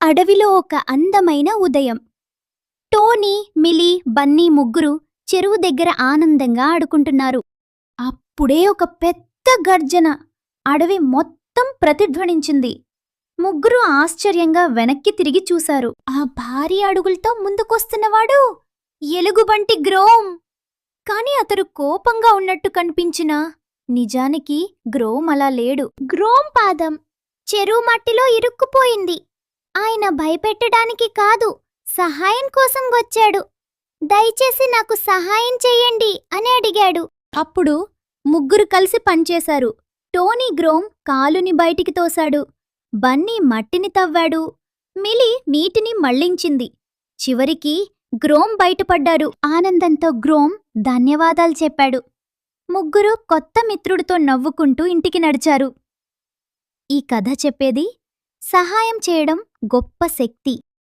అడవిలో ఒక అందమైన ఉదయం. టోనీ మిలీ బన్నీ ముగ్గురు చెరువు దగ్గర ఆనందంగా ఆడుకుంటున్నారు. అప్పుడే ఒక పెద్ద గర్జన. అడవి మొత్తం ప్రతిధ్వనించింది. ముగ్గురు ఆశ్చర్యంగా వెనక్కి తిరిగి చూశారు. ఆ భారీ అడుగులతో ముందుకొస్తున్నవాడు ఎలుగుబంటి గ్రోమ్. కాని అతడు కోపంగా ఉన్నట్టు కనిపించినా నిజానికి గ్రోమ్ అలా లేడు. గ్రోమ్ పాదం చెరువు మట్టిలో ఇరుక్కుపోయింది. ఆయన భయపెట్టడానికి కాదు సహాయం కోసం వచ్చాడు. దయచేసి నాకు సహాయం చెయ్యండి అని అడిగాడు. అప్పుడు ముగ్గురు కలిసి పనిచేశారు. టోనీ గ్రోమ్ కాలుని బయటికి తోశాడు. బన్నీ మట్టిని తవ్వాడు. మిలి నీటిని మళ్ళించింది. చివరికి గ్రోమ్ బయటపడ్డారు. ఆనందంతో గ్రోమ్ ధన్యవాదాలు చెప్పాడు. ముగ్గురు కొత్త మిత్రుడితో నవ్వుకుంటూ ఇంటికి నడిచారు. ఈ కథ చెప్పేది సహాయం చేయడం గొప్ప శక్తి.